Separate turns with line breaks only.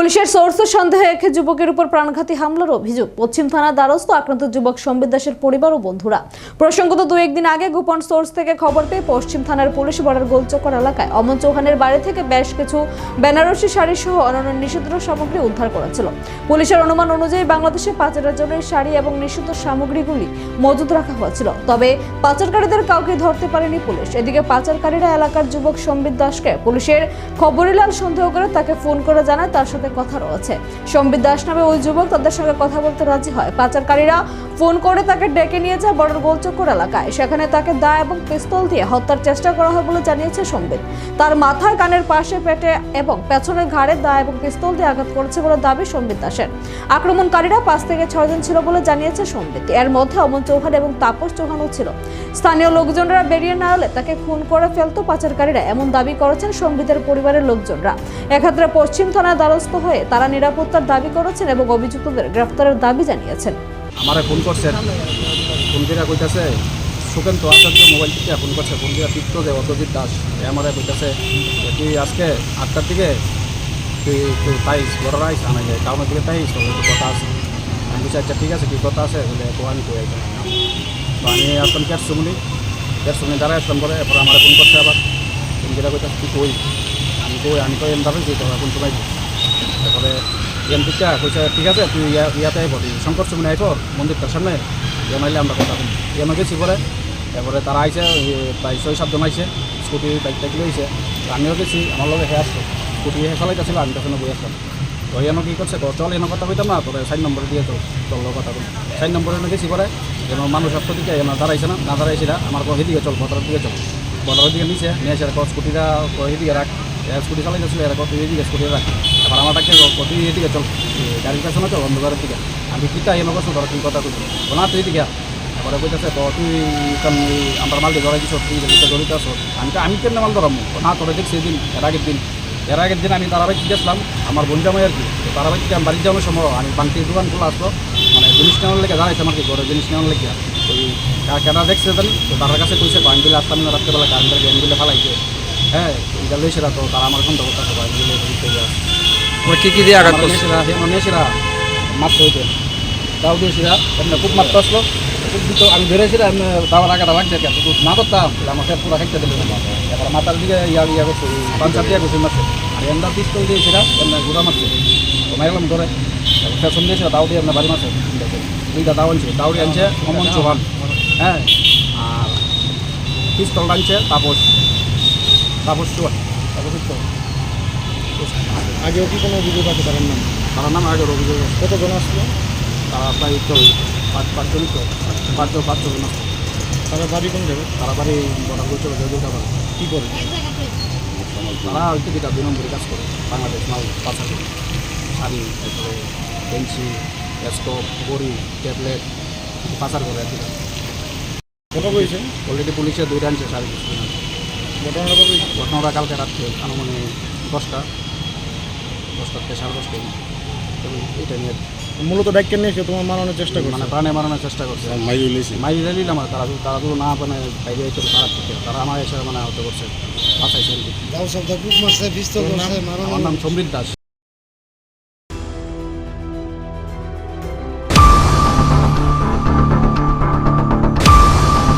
পুলিশের সোর্সের সন্দেহে এক যুবকের উপর প্রাণঘাতী হামলার অভিযোগ। পশ্চিম থানা দ্বারস্থ আক্রান্ত যুবক সম্বিত দাসের পরিবার ও বন্ধুরা। প্রসঙ্গত দু একদিন আগে গোপন সোর্স থেকে খবর পেয়ে পশ্চিম থানার পুলিশ বর্ডার গোলচক্কর এলাকায় অমন চৌহানের বাড়ি থেকে বেশ কিছু বেনারসি শাড়ি সহ অন্যান্য নিষিদ্ধ সামগ্রী উদ্ধার করেছিল। পুলিশের অনুমান অনুযায়ী বাংলাদেশে পাচারের জন্য শাড়ি এবং নিষিদ্ধ সামগ্রীগুলি মজুদ রাখা হয়েছিল। তবে পাচারকারীদের কাউকে ধরতে পারেনি পুলিশ। এদিকে পাচারকারীরা এলাকার যুবক সম্বিত দাসকে পুলিশের খবরিলাল সন্দেহ করে তাকে ফোন করে জানায়, তার সাথে কথা রয়েছে। সম্বিত দাস নামে ওই যুবক তাদের সঙ্গে কথা বলতে রাজি হয়। পাচারকারীরা ফোন করে তাকে ডেকে নিয়ে যায় বড় গোলচক্কর এলাকায়। সেখানে তাকে দা এবং পিস্তল দিয়ে হত্যার চেষ্টা করা হয় বলে জানিয়েছে সম্বিত। তার মাথায় কানের পাশে পেটে এবং পেছনের ঘাড়ে দা এবং পিস্তল দিয়ে আঘাত করেছে বলে দাবি সম্বিত দাসের। আক্রমণকারীরা পাঁচ থেকে ছয় জন ছিল বলে জানিয়েছে সম্বিত। এর মধ্যে অমন চৌহান এবং তাপস চৌহানও ছিল। স্থানীয় লোকজনরা বেরিয়ে না এলে তাকে খুন করে ফেলতো পাচারকারীরা। এমন দাবি করেছেন সম্বিতের পরিবারের লোকজনরা। এক্ষেত্রে পশ্চিম থানায় দ্বারস্থ হয়ে তারা নিরাপত্তার দাবি করেছেন এবং অভিযুক্তদের গ্রেফতারের দাবি জানিয়েছেন।
আমারে ফোন করছেন। ফোন করে কইতাছে সুকেন্ত আচার্য মোবাইল থেকে ফোন করছে। ফোন তীর্থ যে অতজিৎ দাস। আমারে কইতাছে, তুই আজকে আটটার দিকে তুই তুই পাইস, বড় রাইস আনা যায় টাউনের দিকে পাইস কথা আছে। আমি বলছি আচ্ছা ঠিক আছে, কি কথা আছে? বলে তো আমি কই আমি আসলাম দেড়শো মিনিট দেড়শো মিনিট দাঁড়ায় আসলাম করে এরপর আমার ফোন করছে আবার। ফোন করে কইতাছে, তুই কই? আমি কই আমি কই এম দাবি তো এখন তোমায় তারপরে এম থেকে কইছে, ঠিক আছে, তুই ইয়া- ইয়াতে আইব শঙ্কর সুমনে আইব মন্দিরটার সামনে এম আইলে আমরা কথা বলি এম গেছি পরে তারপরে তারা আইসে প্রায় ছয় সাতজন আইসে স্কুটি, বাইক টাইক লইছে আমিও গেছি, আমার লগে হে আসতো স্কুটি হে চালাইতেছিল আমি তখন বই আসলাম। তো এনে কি করছে চল, এনে কথা কইতাম না, তোরে সাইন নম্বরে দিয়ে তো চল কথা বলি। সাইন নম্বরে এনে গেছি পরে, যেন মানুষ আসতো দিকে এনে দাঁড়াইছে না না দাঁড়াইছে না, আমার কো হেদিকে চল বদরের দিকে চল। বদরের দিকে নিচে, নিয়ে এসে স্কুটিটা হেদিকে রাখ। স্কুটি চালাইতেছিল এরা কত এদিকে স্কুটি রাখ। আমার এদিকে চল। এ, গাড়ির কাছে না চল, অন্ধকারের দিকে। আমি কিতা এনে করছ ধর তুই কথা কইছি না তুই আ। তারপরে কইতেছে তো তুই কারণ আমার মাল দিয়ে ধরাই দিছ তুই এদিকে জড়িত আছো। আমি তো আমি কেমনে মাল ধরাম? না, তোরা দেখছি এদিন, এর আগের দিন। এর আগের দিন আমি তারাবাইক গেছিলাম আমার বোন জামাই আর কি, তো তারাবাইক থেকে আমি বাড়ি যাওয়ার সময় আমি বাংটির দোকান খোলা আসলো। মানে জিনিস নেওয়ার লেগে দাঁড়াইছে আমাকে ঘরে জিনিস নেওয়ার লেগে। ওই কেনা দেখছে জানি তো তার কাছে কইছে আমি দিলে আসতাম না, রাত্রেবেলা কারেন্টের দিলে ফালাইছে। হ্যাঁ এটা লইছে তো তারা আমার দিলে দিতে যায়
ওরা কি কি দিয়ে আঘাত করছে?
নেশিরা মারতে হইতে তাও এমনি খুব মারতে আসলো। খুব দিত আমি ধরেছিলাম এমনি তাওয়ার আগে লাগছে আর কি না করতাম দিল। এবার মাথার দিকে ইয়া ইয়া করছে পাঞ্চার দিয়ে করছে, মারছে। আর এমদা পিস্তল দিয়েছিলাম এমনি ঘুরা মারছে। ধরে ফ্যাশন দিয়েছিল এমনি বাড়ি মারছে। দুইটা দাও আনছে দাউরি আনছে, অমন চৌহান হ্যাঁ আর পিস্তল আনছে তাপস। তাপস চৌহান তাপস
আগেও কি কোনো অভিযোগ আছে? তার নাম?
তার নাম আগে অভিযোগ আছে।
কতজন আসলো?
তারা প্রায় তো পাঁচ পাঁচজন তো। পাঁচজন পাঁচজন আছে
তারা বাড়ি কোন জায়গায়?
তারা বাড়ি বড় দুটা বাড়ি
কী করে?
তারা হয়তো কিটা দুই নম্বরে কাজ করে। বাংলাদেশ মাল করে। শাড়ি তারপরে বেঞ্চি ডেস্কটপ বড়ি ট্যাবলেট পাচার করে আর কি।
কত বলছে
অলরেডি পুলিশে দুইটা আনছে শাড়ি
ঘটনাটা
ঘটনাটা কালকে রাত্রে আনুমানিক দশটা। থেকে সাড়ে দশটা এবং এটা নিয়ে
মূলত ডাক্তার নিয়ে এসে তোমার মারানোর চেষ্টা করছে।
মানে প্রাণে মারানোর চেষ্টা করছে। মাই রেলিল আমার তারা তারা তো না মানে বাইরে হয়েছিল তারা থেকে তারা আমার এসে মানে আহত করছে।
মারছে
আমার নাম সমৃদ্ধ দাস।